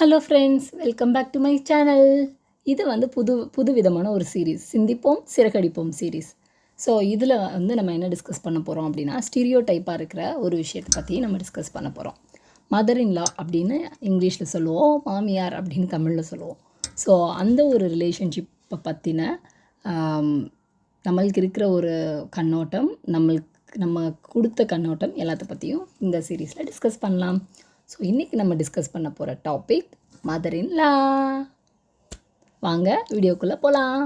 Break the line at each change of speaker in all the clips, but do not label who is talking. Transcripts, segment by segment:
Hello friends welcome back to my channel இது வந்து புது புது விதமான ஒரு சீரீஸ் சிந்திப்போம் சிறகடிப்போம் சீரீஸ் ஸோ இதில் வந்து நம்ம என்ன டிஸ்கஸ் பண்ண போகிறோம் அப்படின்னா ஸ்டீரியோ டைப்பாக இருக்கிற ஒரு விஷயத்தை பற்றி நம்ம டிஸ்கஸ் பண்ண போகிறோம் மதர் இன் லா அப்படின்னு இங்கிலீஷில் சொல்லுவோம் மாமியார் அப்படின்னு தமிழில் சொல்லுவோம். ஸோ அந்த ஒரு ரிலேஷன்ஷிப்பை பற்றின நம்மளுக்கு இருக்கிற ஒரு கண்ணோட்டம் நம்மளுக்கு நம்ம கொடுத்த கண்ணோட்டம் எல்லாத்த பற்றியும் இந்த சீரீஸில் டிஸ்கஸ் பண்ணலாம். ஸோ இன்றைக்கி நம்ம டிஸ்கஸ் பண்ண போகிற டாபிக் மதர் இன் லா வாங்க வீடியோக்குள்ளே போகலாம்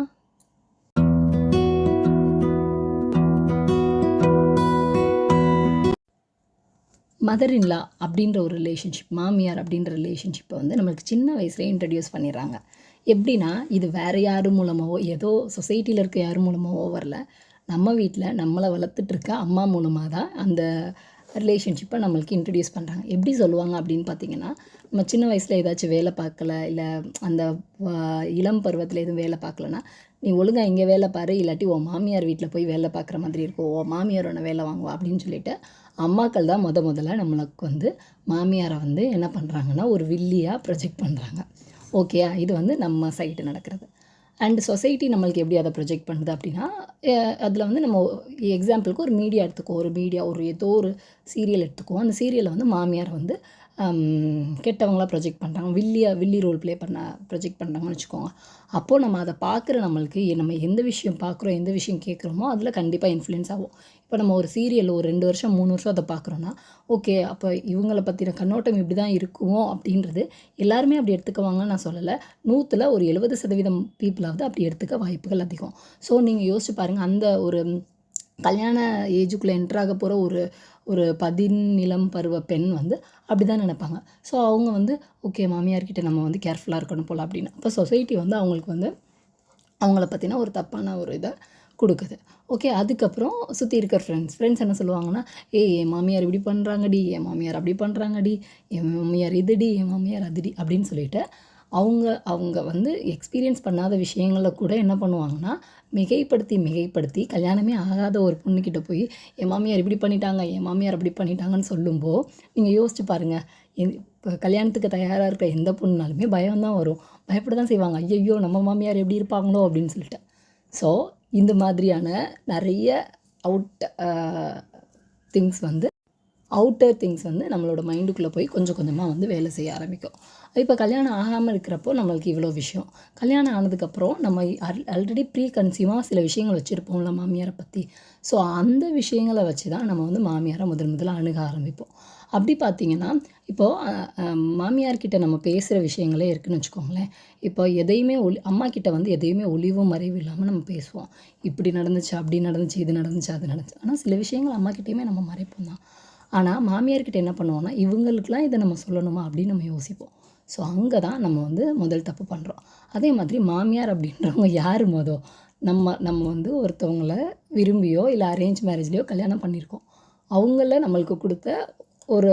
மதர் இன்லா அப்படின்ற ஒரு ரிலேஷன்ஷிப் மாமியார் அப்படின்ற ரிலேஷன்ஷிப்பை வந்து நம்மளுக்கு சின்ன வயசுலேயே இன்ட்ரடியூஸ் பண்ணிடுறாங்க. எப்படின்னா இது வேறு யார் மூலமாகவோ ஏதோ சொசைட்டியில் இருக்க யார் மூலமாகவோ வரல. நம்ம வீட்டில் நம்மளை வளர்த்துட்ருக்க அம்மா மூலமாக தான் அந்த ரிலேஷன்ஷிப்பை நம்மளுக்கு இன்ட்ரடியூஸ் பண்ணுறாங்க எப்படி சொல்லுவாங்க அப்படின்னு பார்த்தீங்கன்னா நம்ம சின்ன வயசில் ஏதாச்சும் வேலை பார்க்கல இல்லை அந்த இளம் பருவத்தில் எதுவும் வேலை பார்க்கலன்னா நீ ஒழுங்காக இங்கே வேலை பாரு இல்லாட்டி உன் மாமியார் வீட்டில் போய் வேலை பார்க்குற மாதிரி இருக்கும். உன் மாமியார் வேலை வாங்குவா அப்படின்னு சொல்லிட்டு அம்மாக்கள் தான் முத முதல்ல நம்மளுக்கு வந்து மாமியாரை வந்து என்ன பண்ணுறாங்கன்னா ஒரு வில்லியாக ப்ரொஜெக்ட் பண்ணுறாங்க ஓகே இது வந்து நம்ம சைடு நடக்கிறது. அண்ட் சொசைட்டி நம்மளுக்கு எப்படி அதை ப்ரொஜெக்ட் பண்ணுது அப்படின்னா அதில் வந்து நம்ம எக்ஸாம்பிளுக்கு ஒரு மீடியா எடுத்துக்கோ ஒரு மீடியா ஒரு ஏதோ ஒரு சீரியல் எடுத்துக்கோ அந்த சீரியலில் வந்து மாமியார் வந்து கெட்டவங்களாம் ப்ரொஜெக்ட் பண்ணுறாங்க வில்லியா வில்லி ரோல் ப்ளே பண்ண ப்ரொஜெக்ட் பண்ணுறாங்கன்னு வச்சுக்கோங்க. அப்போது நம்ம அதை பார்க்குற நம்மளுக்கு நம்ம எந்த விஷயம் பார்க்குறோம் எந்த விஷயம் கேட்குறோமோ அதில் கண்டிப்பாக இன்ஃப்ளூயன்ஸ் ஆகும். இப்போ நம்ம ஒரு சீரியல் ஒரு ரெண்டு வருஷம் மூணு வருஷம் அதை பார்க்குறோன்னா ஓகே அப்போ இவங்கள பற்றின கண்ணோட்டம் இப்படி தான் இருக்குமோ அப்படின்றது எல்லாருமே அப்படி எடுத்துக்குவாங்கன்னு நான் சொல்லலை. நூற்றில் ஒரு எழுபது சதவீதம் பீப்புளாவது அப்படி எடுத்துக்க வாய்ப்புகள் அதிகம். ஸோ நீங்கள் யோசிச்சு பாருங்கள் அந்த ஒரு கல்யாண ஏஜுக்குள்ளே என்ட்ராக போகிற ஒரு ஒரு பதினிலம் பருவ பெண் வந்து அப்படி தான் நினப்பாங்க. ஸோ அவங்க வந்து ஓகே மாமியார்கிட்ட நம்ம வந்து கேர்ஃபுல்லாக இருக்கணும் போல் அப்படின்னு. அப்போ சொசைட்டி வந்து அவங்களுக்கு வந்து அவங்கள பற்றின ஒரு தப்பான ஒரு இதை கொடுக்குது. ஓகே அதுக்கப்புறம் சுற்றி இருக்கிற ஃப்ரெண்ட்ஸ் ஃப்ரெண்ட்ஸ் என்ன சொல்லுவாங்கன்னா ஏ என் மாமியார் இப்படி பண்ணுறாங்கடி என் மாமியார் அப்படி பண்ணுறாங்கடி என் மாமியார் இதுடி என் மாமியார் அதுடி அப்படின்னு சொல்லிட்டு அவங்க அவங்க வந்து எக்ஸ்பீரியன்ஸ் பண்ணாத விஷயங்களில் கூட என்ன பண்ணுவாங்கன்னா மிகைப்படுத்தி மிகைப்படுத்தி கல்யாணமே ஆகாத ஒரு பொண்ணுக்கிட்ட போய் என் மாமியார் இப்படி பண்ணிட்டாங்க என் மாமியார் அப்படி பண்ணிட்டாங்கன்னு சொல்லும்போது நீங்கள் யோசிச்சு பாருங்கள் இப்போ கல்யாணத்துக்கு தயாராக இருக்கிற எந்த பொண்ணுனாலுமே பயம் தான் வரும். பயப்பட தான் செய்வாங்க. ஐயையோ நம்ம மாமியார் எப்படி இருப்பாங்களோ அப்படின்னு சொல்லிட்டு. ஸோ இந்த மாதிரியான நிறைய அவுட் திங்ஸ் வந்து அவுட்டர் திங்ஸ் வந்து நம்மளோட மைண்டுக்குள்ளே போய் கொஞ்சம் கொஞ்சமாக வந்து வேலை செய்ய ஆரம்பிக்கும். இப்போ கல்யாணம் ஆகாமல் இருக்கிறப்போ நம்மளுக்கு இவ்வளோ விஷயம். கல்யாணம் ஆனதுக்கப்புறம் நம்ம ஆல்ரெடி ப்ரீ கன்சியூமாக சில விஷயங்கள் வச்சுருப்போம்ல மாமியாரை பற்றி ஸோ அந்த விஷயங்களை வச்சு தான் நம்ம வந்து மாமியாரை முதல் முதல்ல அணுக ஆரம்பிப்போம். அப்படி பார்த்தீங்கன்னா இப்போது மாமியார்கிட்ட நம்ம பேசுகிற விஷயங்களே இருக்குன்னு வச்சுக்கோங்களேன். இப்போ எதையுமே ஒளி அம்மா கிட்ட வந்து எதையுமே ஒளிவும் மறைவு இல்லாமல் நம்ம பேசுவோம். இப்படி நடந்துச்சு அப்படி நடந்துச்சு இது நடந்துச்சு அது நடந்துச்சு. ஆனால் சில விஷயங்கள் அம்மா கிட்டேயுமே நம்ம மறைப்போம் தான் ஆனால் மாமியார்கிட்ட என்ன பண்ணுவோம்னா இவங்களுக்குலாம் இதை நம்ம சொல்லணுமா அப்படின்னு நம்ம யோசிப்போம். ஸோ அங்கே தான் நம்ம வந்து முதல் தப்பு பண்ணுறோம் அதே மாதிரி மாமியார் அப்படின்றவங்க யார் மொதல் நம்ம நம்ம வந்து ஒருத்தவங்கள விரும்பியோ இல்லை அரேஞ்ச் மேரேஜ்லேயோ கல்யாணம் பண்ணியிருக்கோம். அவங்கள நம்மளுக்கு கொடுத்த ஒரு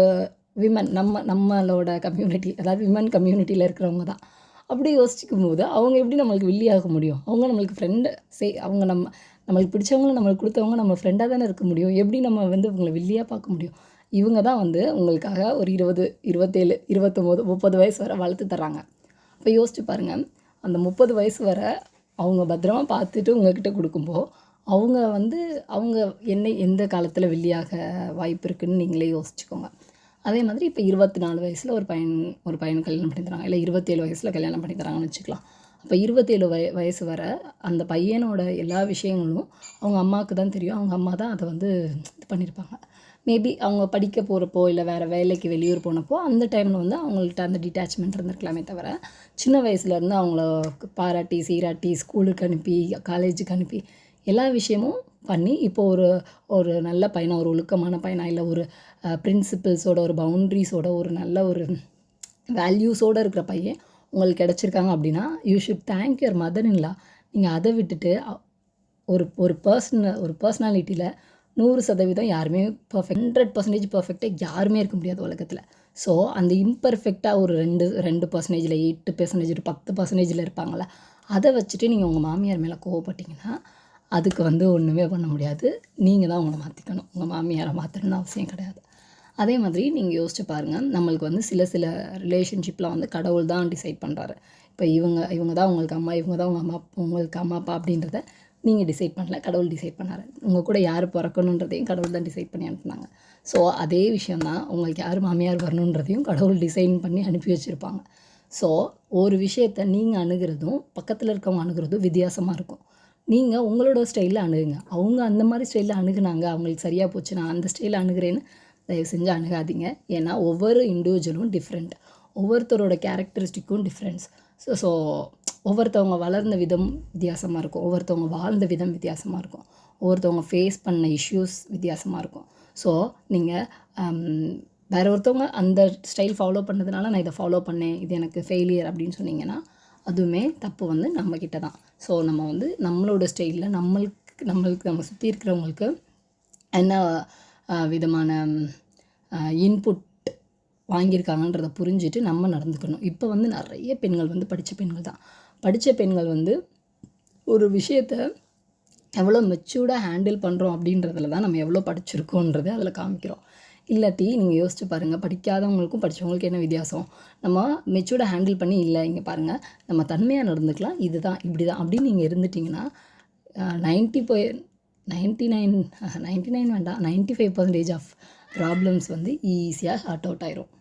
விமன் நம்ம நம்மளோட கம்யூனிட்டி அதாவது விமன் கம்யூனிட்டியில் இருக்கிறவங்க தான். அப்படி யோசிக்கும் போது அவங்க எப்படி நம்மளுக்கு வில்லியாக முடியும்? அவங்க நம்மளுக்கு ஃப்ரெண்டு சே அவங்க நம்ம நம்மளுக்கு பிடிச்சவங்கள நம்மளுக்கு கொடுத்தவங்க நம்ம ஃப்ரெண்டாக தானே இருக்க முடியும்? எப்படி நம்ம வந்து இவங்களை வில்லியாக பார்க்க முடியும்? இவங்க தான் வந்து உங்களுக்காக ஒரு இருபது இருபத்தேழு இருபத்தொம்போது முப்பது வயசு வரை வளர்த்து தர்றாங்க. அப்போ யோசிச்சு பாருங்கள் அந்த முப்பது வயசு வரை அவங்க பத்திரமா பார்த்துட்டு உங்ககிட்ட கொடுக்கும்போது அவங்க வந்து அவங்க என்ன எந்த காலத்தில் வெள்ளியாக வாய்ப்பு இருக்குன்னு நீங்களே யோசிச்சுக்கோங்க. அதே மாதிரி இப்போ இருபத்தி நாலு வயசில் ஒரு பையன் ஒரு பையன் கல்யாணம் பண்ணி தராங்க இல்லை இருபத்தேழு வயசில் கல்யாணம் பண்ணி தராங்கன்னு வச்சுக்கலாம். அப்போ இருபத்தேழு வய வயசு வரை அந்த பையனோட எல்லா விஷயங்களும் அவங்க அம்மாவுக்கு தான் தெரியும். அவங்க அம்மா தான் அதை வந்து இது பண்ணியிருப்பாங்க. மேபி அவங்க படிக்க போகிறப்போ இல்லை வேறு வேலைக்கு வெளியூர் போனப்போ அந்த டைமில் வந்து அவங்கள்ட்ட அந்த டிட்டாச்மெண்ட் இருந்திருக்கலாமே தவிர சின்ன வயசுலேருந்து அவங்கள பாராட்டி சீராட்டி ஸ்கூலுக்கு அனுப்பி காலேஜுக்கு அனுப்பி எல்லா விஷயமும் பண்ணி இப்போ ஒரு ஒரு நல்ல பையனாக ஒரு ஒழுக்கமான பையனாக இல்லை ஒரு பிரின்சிபல்ஸோட ஒரு பவுண்ட்ரிஸோட ஒரு நல்ல ஒரு வேல்யூஸோடு இருக்கிற பையன் உங்களுக்கு கிடச்சிருக்காங்க அப்படின்னா you should thank your mother in law நீங்கள் அதை விட்டுட்டு ஒரு ஒரு பர்சன ஒரு பர்சனாலிட்டியில் நூறு சதவீதம் யாருமே பர்ஃபெக்ட் ஹண்ட்ரட் பர்சன்டேஜ் பர்ஃபெக்டாக யாருமே இருக்க முடியாது உலகத்தில். ஸோ அந்த இம்பர்ஃபெக்டாக ஒரு ரெண்டு ரெண்டு பர்சன்டேஜில் எயிட்டு பர்சன்டேஜ் ஒரு பத்து பர்சன்டேஜில் இருப்பாங்கள்ல அதை வச்சுட்டு நீங்கள் உங்கள் மாமியார் மேலே கோவப்பட்டீங்கன்னா அதுக்கு வந்து ஒன்றுமே பண்ண முடியாது. நீங்கள் தான் உங்களை மாற்றிக்கணும் உங்கள் மாமியாரை மாற்றணும்னு அவசியம் கிடையாது. அதே மாதிரி நீங்கள் யோசிச்சு பாருங்கள் நம்மளுக்கு வந்து சில சில ரிலேஷன்ஷிப்லாம் வந்து கடவுள் தான் டிசைட் பண்ணுறாரு இப்போ இவங்க இவங்க தான் உங்களுக்கு அம்மா இவங்க தான் உங்கள் அம்மா உங்களுக்கு அம்மா அப்பா அப்படின்றத நீங்கள் டிசைட் பண்ணல கடவுள் டிசைட் பண்ணாரு. உங்கள் கூட யார் பிறக்கணுன்றதையும் கடவுள் தான் டிசைட் பண்ணி அனுப்புனாங்க. ஸோ அதே விஷயந்தான் உங்களுக்கு யார் மாமியார் வரணுன்றதையும் கடவுள் டிசைன் பண்ணி அனுப்பி வச்சுருப்பாங்க. ஸோ ஒரு விஷயத்த நீங்கள் அணுகிறதும் பக்கத்தில் இருக்கவங்க அணுகிறதும் வித்தியாசமாக இருக்கும். நீங்கள் உங்களோட ஸ்டைலில் அணுகுங்க. அவங்க அந்த மாதிரி ஸ்டைலில் அணுகுனாங்க அவங்களுக்கு சரியாக போச்சு நான் அந்த ஸ்டைலில் அணுகிறேன்னு தயவு செஞ்சு அணுகாதீங்க. ஏன்னா ஒவ்வொரு இண்டிவிஜுவலும் டிஃப்ரெண்ட் ஒவ்வொருத்தரோட கேரக்டரிஸ்டிக்கும் டிஃப்ரென்ஸ் ஸோ ஸோ ஒவ்வொருத்தவங்க வளர்ந்த விதம் வித்தியாசமாக இருக்கும். ஒவ்வொருத்தவங்க வாழ்ந்த விதம் வித்தியாசமாக இருக்கும். ஒவ்வொருத்தவங்க ஃபேஸ் பண்ண இஷ்யூஸ் வித்தியாசமாக இருக்கும். ஸோ நீங்கள் வேறு ஒருத்தவங்க அந்த ஸ்டைல் ஃபாலோ பண்ணதுனால நான் இதை ஃபாலோ பண்ணேன் இது எனக்கு ஃபெயிலியர் அப்படின்னு சொன்னீங்கன்னா அதுவுமே தப்பு வந்து நம்மக்கிட்ட தான். ஸோ நம்ம வந்து நம்மளோட ஸ்டைலில் நம்மளுக்கு நம்மளுக்கு நம்ம சுற்றி இருக்கிறவங்களுக்கு என்ன விதமான இன்புட் வாங்கியிருக்காங்கன்றத புரிஞ்சுட்டு நம்ம நடந்துக்கணும். இப்போ வந்து நிறைய பெண்கள் வந்து படித்த பெண்கள் தான். படித்த பெண்கள் வந்து ஒரு விஷயத்த எவ்வளோ மெச்சூர்டாக ஹேண்டில் பண்ணுறோம் அப்படின்றதுல தான் நம்ம எவ்வளோ படிச்சிருக்கோன்றதை அதில் காமிக்கிறோம். இல்லாட்டி நீங்கள் யோசிச்சு பாருங்கள் படிக்காதவங்களுக்கும் படித்தவங்களுக்கும் என்ன வித்தியாசம்? நம்ம மெச்சூர்டாக ஹேண்டில் பண்ணி இல்லை இங்கே பாருங்கள் நம்ம தன்மையாக நடந்துக்கலாம் இதுதான் இப்படி தான் அப்படின்னு நீங்கள் இருந்துட்டிங்கன்னா நைன்ட்டி போய் நைன்ட்டி நைன் நைன்ட்டி நைன் வேண்டாம் ninety five percentage of problems வந்து ஈஸியாக ஷார்ட் அவுட் ஆயிரும்.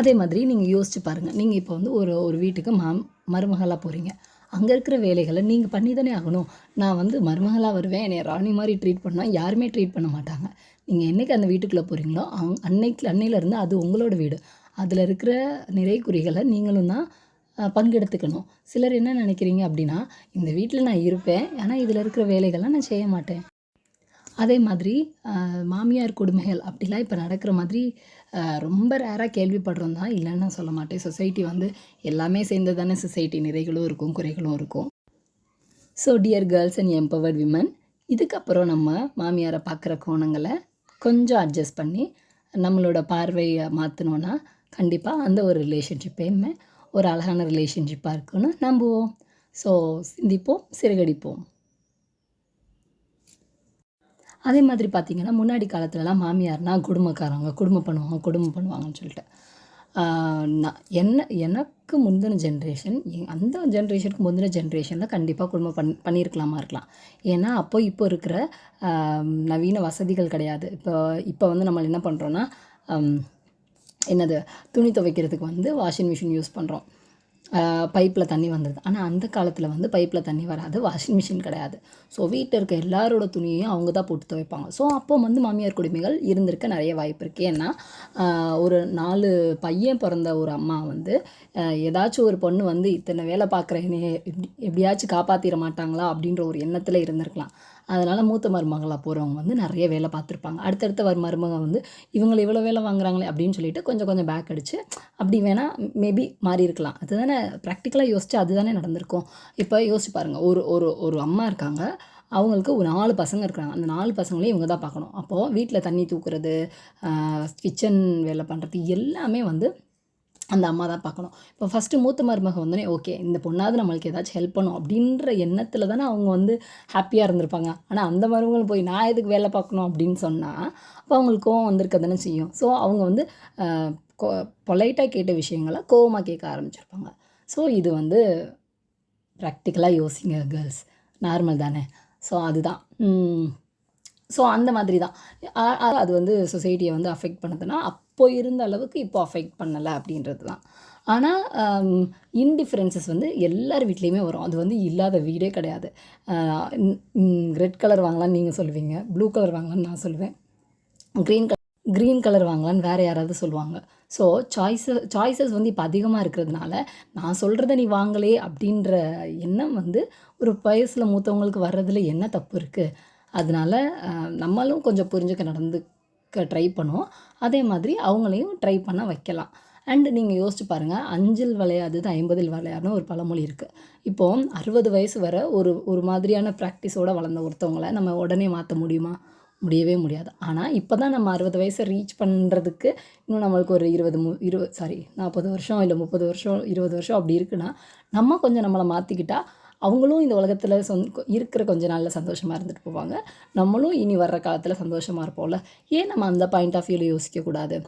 அதே மாதிரி நீங்கள் யோசிச்சு பாருங்கள் நீங்கள் இப்போ வந்து ஒரு ஒரு வீட்டுக்கு மாம் மருமகளாக போகிறீங்க அங்கே இருக்கிற வேலைகளை நீங்கள் பண்ணி தானே ஆகணும். நான் வந்து மருமகளாக வருவேன். என்னை ராணி மாதிரி ட்ரீட் பண்ணால் யாருமே ட்ரீட் பண்ண மாட்டாங்க. நீங்கள் என்னைக்கு அந்த வீட்டுக்குள்ளே போகிறீங்களோ அங் அன்னைக்கு அன்னையிலேருந்து அது உங்களோட வீடு. அதில் இருக்கிற நிறை குறிகளை நீங்களும் தான் பங்கெடுத்துக்கணும். சிலர் என்ன நினைக்கிறீங்க அப்படின்னா இந்த வீட்டில் நான் இருப்பேன். ஆனால் இதில் இருக்கிற வேலைகள்லாம் நான் செய்ய மாட்டேன். அதே மாதிரி மாமியார் கொடுமைகள் அப்படிலாம் இப்போ நடக்கிற மாதிரி ரொம்ப ரேராக கேள்விப்படுறோம் தான். இல்லைன்னு நான் சொல்ல மாட்டேன். சொசைட்டி வந்து எல்லாமே சேர்ந்து தானே சொசைட்டி. நிறைகளும் இருக்கும் குறைகளும் இருக்கும். So dear girls and empowered women இதுக்கப்புறம் நம்ம மாமியாரை பார்க்குற கோணங்களை கொஞ்சம் அட்ஜஸ்ட் பண்ணி நம்மளோட பார்வையை மாற்றினோன்னா கண்டிப்பாக அந்த ஒரு ரிலேஷன்ஷிப்பையுமே ஒரு அழகான ரிலேஷன்ஷிப்பாக இருக்குன்னு நம்புவோம். ஸோ சிந்திப்போம் சிறுகடிப்போம். அதே மாதிரி பார்த்திங்கன்னா முன்னாடி காலத்துலலாம் மாமியார்னா குடும்பக்காரவங்க குடும்பம் பண்ணுவாங்க குடும்பம் பண்ணுவாங்கன்னு சொல்லிட்டு. நான் என்ன எனக்கு முந்தின ஜென்ரேஷன் அந்த ஜென்ரேஷனுக்கு முந்தின ஜென்ரேஷனில் கண்டிப்பாக குடும்பம் பண் பண்ணியிருக்கலாமா இருக்கலாம். ஏன்னா அப்போ இப்போ இருக்கிற நவீன வசதிகள் கிடையாது. இப்போ இப்போ வந்து நம்ம என்ன பண்ணுறோன்னா என்னது துணி துவைக்கிறதுக்கு வந்து வாஷிங் மிஷின் யூஸ் பண்ணுறோம் பைப்பில் தண்ணி வந்துடுது ஆனால் அந்த காலத்தில் வந்து பைப்பில் தண்ணி வராது வாஷிங் மிஷின் கிடையாது. ஸோ வீட்டில் இருக்க எல்லாரோட துணியையும் அவங்க தான் போட்டு துவைப்பாங்க. ஸோ அப்போ வந்து மாமியார் குடிமைகள் இருந்திருக்க நிறைய வாய்ப்பு இருக்குது ஏன்னா ஒரு நாலு பையன் பிறந்த ஒரு அம்மா வந்து ஏதாச்சும் ஒரு பொண்ணு வந்து இத்தனை வேலை பார்க்குறேனே எப்படி எப்படியாச்சும் காப்பாற்றிட மாட்டாங்களா அப்படின்ற ஒரு எண்ணத்தில் இருந்திருக்கலாம். அதனால் மூத்த மருமகளாக போகிறவங்க வந்து நிறைய வேலை பார்த்துருப்பாங்க. அடுத்தடுத்த வர மருமக வந்து இவங்களை இவ்வளோ வேலை வாங்குறாங்களே அப்படின்னு சொல்லிட்டு கொஞ்சம் கொஞ்சம் பேக் அடித்து அப்படி வேணால் மேபி மாறி இருக்கலாம். அதுதானே ப்ராக்டிக்கலாக யோசிச்சு அதுதானே நடந்திருக்கும். இப்போ யோசிச்சு பாருங்கள் ஒரு ஒரு ஒரு அம்மா இருக்காங்க. அவங்களுக்கு ஒரு நாலு பசங்க இருக்கிறாங்க. அந்த நாலு பசங்களையும் இவங்க தான் பார்க்கணும். அப்போது வீட்டில் தண்ணி தூக்குறது கிச்சன் வேலை பண்ணுறது எல்லாமே வந்து அந்த அம்மா தான் பார்க்கணும். இப்போ ஃபஸ்ட்டு மூத்த மருமக வந்தோடனே ஓகே இந்த பொண்ணாவது நம்மளுக்கு ஏதாச்சும் ஹெல்ப் பண்ணும். அப்படின்ற எண்ணத்தில் தானே அவங்க வந்து ஹாப்பியாக இருந்திருப்பாங்க. ஆனால் அந்த மருமகளும் போய் நான் எதுக்கு வேலை பார்க்கணும்? அப்படின்னு சொன்னால் அப்போ அவங்களுக்கு கோவம் வந்திருக்க தானே செய்யும். ஸோ அவங்க வந்து பொலைட்டாக கேட்ட விஷயங்களை கோவமாக கேட்க ஆரம்பிச்சிருப்பாங்க. ஸோ இது வந்து ப்ராக்டிக்கலாக யோசிங்க கேர்ள்ஸ் நார்மல் தானே. ஸோ அதுதான். ஸோ அந்த மாதிரி தான் அது வந்து சொசைட்டியை வந்து அஃபெக்ட் பண்ணுதுன்னா அப்போ இருந்த அளவுக்கு இப்போ அஃபெக்ட் பண்ணலை அப்படின்றது தான் ஆனால் இன்டிஃப்ரென்சஸ் வந்து எல்லார் வீட்லேயுமே வரும். அது வந்து இல்லாத வீடே கிடையாது. ரெட் கலர் வாங்கலாம்னு நீங்கள் சொல்லுவீங்க. ப்ளூ கலர் வாங்கலாம்னு நான் சொல்லுவேன். க்ரீன் கலர் க்ரீன் கலர் வாங்கலான்னு வேறு யாராவது சொல்லுவாங்க. ஸோ சாய்ஸஸ் சாய்ஸஸ் வந்து இப்போ அதிகமாக இருக்கிறதுனால நான் சொல்கிறத நீ வாங்கலே அப்படின்ற எண்ணம் வந்து ஒரு வயசில் மூத்தவங்களுக்கு வர்றதில் என்ன தப்பு இருக்குது அதனால நம்மளும் கொஞ்சம் புரிஞ்சுக்க நடந்துக்க ட்ரை பண்ணுவோம். அதே மாதிரி அவங்களையும் ட்ரை பண்ண வைக்கலாம். அண்டு நீங்கள் யோசிச்சு பாருங்கள் அஞ்சில் விளையாதது ஐம்பதில் விளையாடுன்னு ஒரு பழமொழி இருக்குது இப்போது அறுபது வயசு வரை ஒரு ஒரு மாதிரியான ப்ராக்டிஸோடு வளர்ந்த ஒருத்தவங்கள நம்ம உடனே மாற்ற முடியுமா? முடியவே முடியாது. ஆனால் இப்போ தான் நம்ம அறுபது வயசை ரீச் பண்ணுறதுக்கு இன்னும் நம்மளுக்கு ஒரு இருபது மு இருபது சாரி நாற்பது வருஷம் இல்லை முப்பது வருஷம் இருபது வருஷம் அப்படி இருக்குன்னா நம்ம கொஞ்சம் நம்மளை மாற்றிக்கிட்டால் அவங்களும் இந்த உலகத்தில் சொந் இருக்கிற கொஞ்ச நாளில் சந்தோஷமாக இருந்துட்டு போவாங்க. நம்மளும் இனி வர்ற காலத்தில் சந்தோஷமாக இருப்போம்ல. ஏன் நம்ம அந்த பாயிண்ட் ஆஃப் வியூவில் யோசிக்கக்கூடாது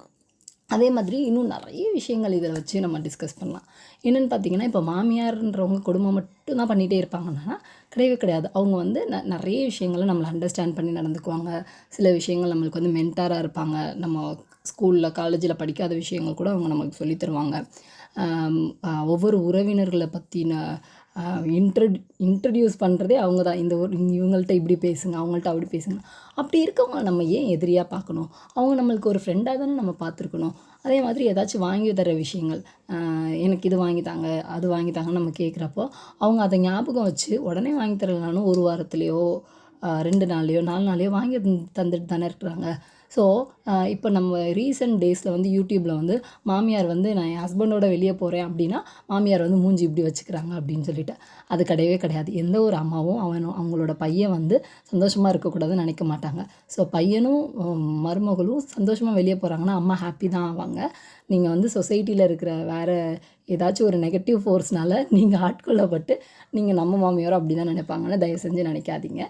அதே மாதிரி இன்னும் நிறைய விஷயங்கள் இதில் வச்சு நம்ம டிஸ்கஸ் பண்ணலாம். என்னென்னு பார்த்தீங்கன்னா இப்போ மாமியார்ன்றவங்க குடும்பம் மட்டும் தான் பண்ணிகிட்டே இருப்பாங்கன்னா கிடையவே கிடையாது. அவங்க வந்து ந நிறைய விஷயங்களை நம்மளை அண்டர்ஸ்டாண்ட் பண்ணி நடந்துக்குவாங்க. சில விஷயங்கள் நம்மளுக்கு வந்து மென்டாராக இருப்பாங்க. நம்ம ஸ்கூலில் காலேஜில் படிக்காத விஷயங்கள் கூட அவங்க நமக்கு சொல்லித் தருவாங்க. ஒவ்வொரு உறவினர்களை பற்றின இன்ட்ரட் இன்ட்ரடியூஸ் பண்ணுறதே அவங்க தான் இந்த ஒரு இவங்கள்ட்ட இப்படி பேசுங்க அவங்கள்ட்ட அப்படி பேசுங்க. அப்படி இருக்கவங்க நம்ம ஏன் எதிரியாக பார்க்கணும்? அவங்க நம்மளுக்கு ஒரு ஃப்ரெண்டாக தானே நம்ம பார்த்துருக்கணும். அதே மாதிரி ஏதாச்சும் வாங்கி தர விஷயங்கள் எனக்கு இது வாங்கித்தாங்க அது வாங்கித்தாங்கன்னு நம்ம கேட்குறப்போ அவங்க அதை ஞாபகம் வச்சு உடனே வாங்கி தரலனாலும் ஒரு வாரத்துலேயோ ரெண்டு நாள்லையோ நாலு நாள்லையோ வாங்கி தந்துட்டு தானே இருக்கிறாங்க. ஸோ இப்போ நம்ம ரீசெண்ட் டேஸில் வந்து யூடியூப்பில் வந்து மாமியார் வந்து நான் என் ஹஸ்பண்டோட வெளியே போகிறேன் அப்படின்னா மாமியார் வந்து மூஞ்சி இப்படி வச்சுக்கிறாங்க அப்படின்னு சொல்லிட்டு. அது கிடையவே கிடையாது. எந்த ஒரு அம்மாவும் அவனும் அவங்களோட பையன் வந்து சந்தோஷமாக இருக்கக்கூடாதுன்னு நினைக்க மாட்டாங்க. ஸோ பையனும் மருமகளும் சந்தோஷமாக வெளியே போகிறாங்கன்னா அம்மா ஹாப்பி தான் ஆவாங்க. நீங்கள் வந்து சொசைட்டியில் இருக்கிற வேறு ஏதாச்சும் ஒரு நெகட்டிவ் ஃபோர்ஸ்னால் நீங்கள் ஆட்கொள்ளப்பட்டு நீங்கள் நம்ம மாமியாரோ அப்படி தான் நினைப்பாங்கன்னு தயவு செஞ்சு நினைக்காதீங்க.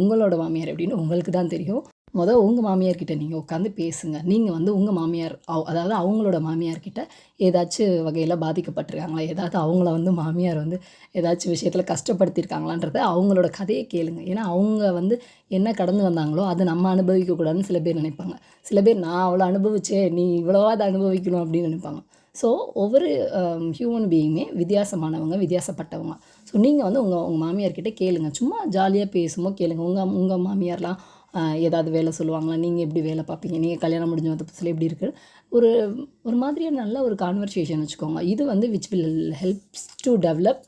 உங்களோட மாமியார் எப்படின்னு உங்களுக்கு தான் தெரியும். மொதல் உங்கள் மாமியார்கிட்ட நீங்கள் உட்காந்து பேசுங்க. நீங்கள் வந்து உங்கள் மாமியார் அவ- அதாவது அவங்களோட மாமியார்கிட்ட ஏதாச்சும் வகையில் பாதிக்கப்பட்டிருக்காங்களா? ஏதாவது அவங்கள வந்து மாமியார் வந்து ஏதாச்சும் விஷயத்தில் கஷ்டப்படுத்தியிருக்காங்களான்றத அவங்களோட கதையை கேளுங்க. ஏன்னா அவங்க வந்து என்ன கடந்து வந்தாங்களோ அதை நம்ம அனுபவிக்கக்கூடாதுன்னு சில பேர் நினைப்பாங்க. சில பேர் நான் அவ்வளோ அனுபவிச்சே நீ இவ்வளோவா அதை அனுபவிக்கணும் அப்படின்னு நினைப்பாங்க. ஸோ ஒவ்வொரு ஹியூமன் பீயிங்குமே வித்தியாசமானவங்க வித்தியாசப்பட்டவங்க. ஸோ நீங்கள் வந்து உங்கள் உங்கள் மாமியார்கிட்ட கேளுங்க. சும்மா ஜாலியாக பேசுமோ கேளுங்க. உங்கள் உங்கள் மாமியார்லாம் ஏதாவது வேலை சொல்லுவாங்களா? நீங்கள் எப்படி வேலை பார்ப்பீங்க? நீங்கள் கல்யாணம் முடிஞ்ச வந்த புதுசில் எப்படி இருக்கு? ஒரு ஒரு மாதிரியான நல்ல ஒரு கான்வர்சேஷன் வச்சுக்கோங்க. இது வந்து which will helps to develop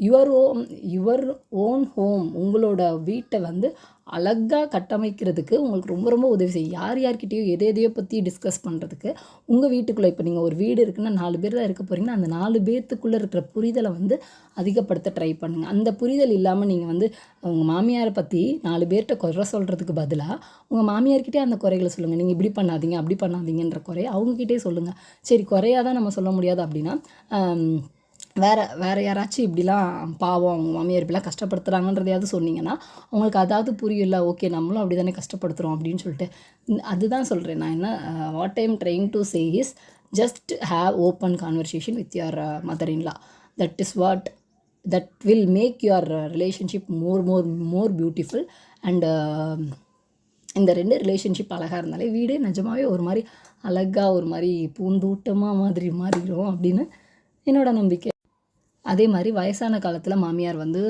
your own your own home உங்களோட வீட்டை வந்து அழகாக கட்டமைக்கிறதுக்கு உங்களுக்கு ரொம்ப ரொம்ப உதவி செய்யும். யார் யார்கிட்டேயோ எதை எதையோ பற்றி டிஸ்கஸ் பண்ணுறதுக்கு உங்கள் வீட்டுக்குள்ளே இப்போ நீங்கள் ஒரு வீடு இருக்குன்னா நாலு பேர் தான் இருக்க போகிறீங்கன்னா அந்த நாலு பேர்த்துக்குள்ளே இருக்கிற புரிதலை வந்து அதிகப்படுத்த ட்ரை பண்ணுங்கள் அந்த புரிதல் இல்லாமல் நீங்கள் வந்து உங்கள் மாமியாரை பற்றி நாலு பேர்கிட்ட குறை சொல்கிறதுக்கு பதிலாக உங்கள் மாமியார்கிட்டே அந்த குறைகளை சொல்லுங்கள் நீங்கள் இப்படி பண்ணாதீங்க அப்படி பண்ணாதீங்கன்ற குறைய அவங்கக்கிட்டே சொல்லுங்கள் சரி குறையாக தான் நம்ம சொல்ல முடியாது அப்படின்னா வேற வேற யாராச்சும் இப்படிலாம் பாவம் அவங்க மாமியார் இப்படிலாம் கஷ்டப்படுத்துகிறாங்கன்றதையாவது சொன்னீங்கன்னா அவங்களுக்கு அதாவது புரியல ஓகே நம்மளும் அப்படி தானே கஷ்டப்படுத்துகிறோம் அப்படின்னு சொல்லிட்டு. அதுதான் சொல்கிறேன் நான் என்ன what I'm trying to say is just have open conversation with your mother in law that is what that will make your relationship more more more beautiful and இந்த ரெண்டு ரிலேஷன்ஷிப் அழகாக இருந்தாலே வீடே நிஜமாவே ஒரு மாதிரி அழகாக ஒரு மாதிரி பூந்தூட்டமாக மாதிரி மாறிடும் அப்படின்னு என்னோட நம்பிக்கை. அதே மாதிரி வயசான காலத்தில் மாமியார் வந்து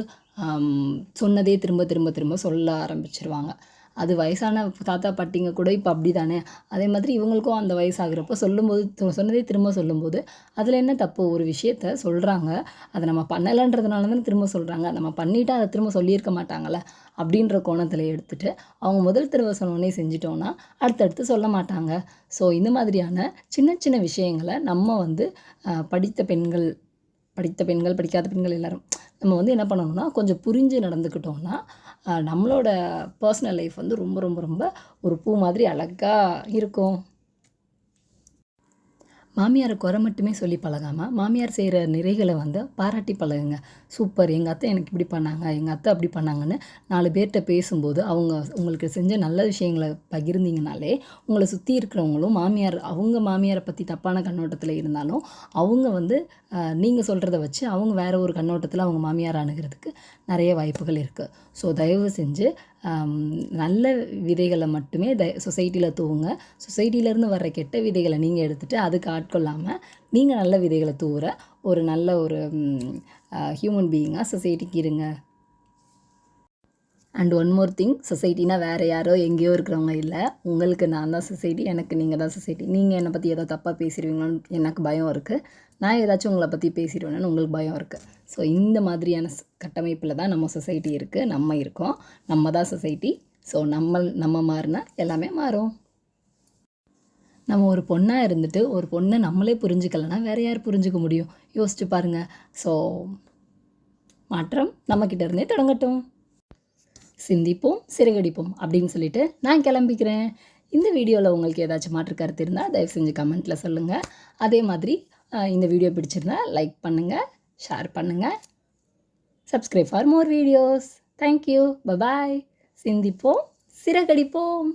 சொன்னதே திரும்ப திரும்ப திரும்ப சொல்ல ஆரம்பிச்சிருவாங்க. அது வயசான தாத்தா பாட்டிங்க கூட இப்போ அப்படி தானே அதே மாதிரி இவங்களுக்கும் அந்த வயசாகிறப்போ சொல்லும்போது சொன்னதே திரும்ப சொல்லும்போது அதில் என்ன தப்பு? ஒரு விஷயத்த சொல்கிறாங்க அதை நம்ம பண்ணலைன்றதுனால தானே திரும்ப சொல்கிறாங்க நம்ம பண்ணிவிட்டு அதை திரும்ப சொல்லியிருக்க மாட்டாங்கல்ல? அப்படின்ற கோணத்தில் எடுத்துட்டு அவங்க முதல் தடவை சொன்னோடனே செஞ்சிட்டோன்னா அடுத்தடுத்து சொல்ல மாட்டாங்க. ஸோ இந்த மாதிரியான சின்ன சின்ன விஷயங்களை நம்ம வந்து படித்த பெண்கள் படித்த பெண்கள் படிக்காத பெண்கள் எல்லாரும். நம்ம வந்து என்ன பண்ணணும்னா கொஞ்சம் புரிஞ்சு நடந்துக்கிட்டோம்னா நம்மளோட பர்சனல் லைஃப் வந்து ரொம்ப ரொம்ப ரொம்ப ஒரு பூ மாதிரி அழகாக இருக்கும். மாமியாரை குறை மட்டுமே சொல்லி பழகாமல் மாமியார் செய்கிற நிறைகளை வந்து பாராட்டி பழகுங்க. சூப்பர் எங்கள் அத்தை எனக்கு இப்படி பண்ணாங்க எங்கள் அத்தை அப்படி பண்ணாங்கன்னு நாலு பேர்கிட்ட பேசும்போது அவங்க உங்களுக்கு செஞ்ச நல்ல விஷயங்களை பகிர்ந்தீங்கனாலே உங்களை சுற்றி இருக்கிறவங்களும் மாமியார் அவங்க மாமியாரை பற்றி தப்பான கண்ணோட்டத்தில் இருந்தாலும் அவங்க வந்து நீங்கள் சொல்கிறத வச்சு அவங்க வேறு ஒரு கண்ணோட்டத்தில் அவங்க மாமியார் அணுகிறதுக்கு நிறைய வாய்ப்புகள் இருக்குது ஸோ தயவு செஞ்சு நல்ல விதைகளை மட்டுமே த சொசைட்டியில் தூவுங்க. சொசைட்டிலேருந்து வர்ற கெட்ட விதைகளை நீங்கள் எடுத்துகிட்டு அதுக்கு ஆட்கொள்ளாமல் நீங்கள் நல்ல விதைகளை தூவுற ஒரு நல்ல ஒரு ஹியூமன் பீயிங்காக சொசைட்டிக்கு இருங்க. அண்ட் ஒன் மோர் திங் சொசைட்டினா வேறு யாரோ எங்கேயோ இருக்கிறவங்க இல்லை. உங்களுக்கு நான் தான் சொசைட்டி எனக்கு நீங்கள் தான் சொசைட்டி நீங்கள் என்னை பற்றி ஏதோ தப்பாக பேசிடுவீங்களோன்னு எனக்கு பயம் இருக்குது நான் ஏதாச்சும் உங்களை பற்றி பேசிடுவேன்னு உங்களுக்கு பயம் இருக்குது ஸோ இந்த மாதிரியான கட்டமைப்பில் தான் நம்ம சொசைட்டி இருக்குது நம்ம இருக்கோம். நம்ம தான் சொசைட்டி ஸோ நம்ம நம்ம மாறினா எல்லாமே மாறும். நம்ம ஒரு பொண்ணாக இருந்துட்டு ஒரு பொண்ணை நம்மளே புரிஞ்சுக்கலைன்னா வேறு யார் புரிஞ்சுக்க முடியும்? யோசிச்சு பாருங்க. ஸோ மாற்றம் நம்மக்கிட்ட இருந்தே தொடங்கட்டும். சிந்திப்போம் சிறகடிப்போம் அப்படின்னு சொல்லிட்டு நான் கிளம்பிக்கிறேன். இந்த வீடியோவில் உங்களுக்கு ஏதாச்சும் மாற்று கருத்து இருந்தால் தயவு செஞ்சு கமெண்ட்டில் சொல்லுங்கள் அதே மாதிரி இந்த வீடியோ பிடிச்சிருந்தா லைக் பண்ணுங்கள் ஷேர் பண்ணுங்கள் subscribe for more videos thank you bye bye சிந்திப்போம் சிறகடிப்போம்.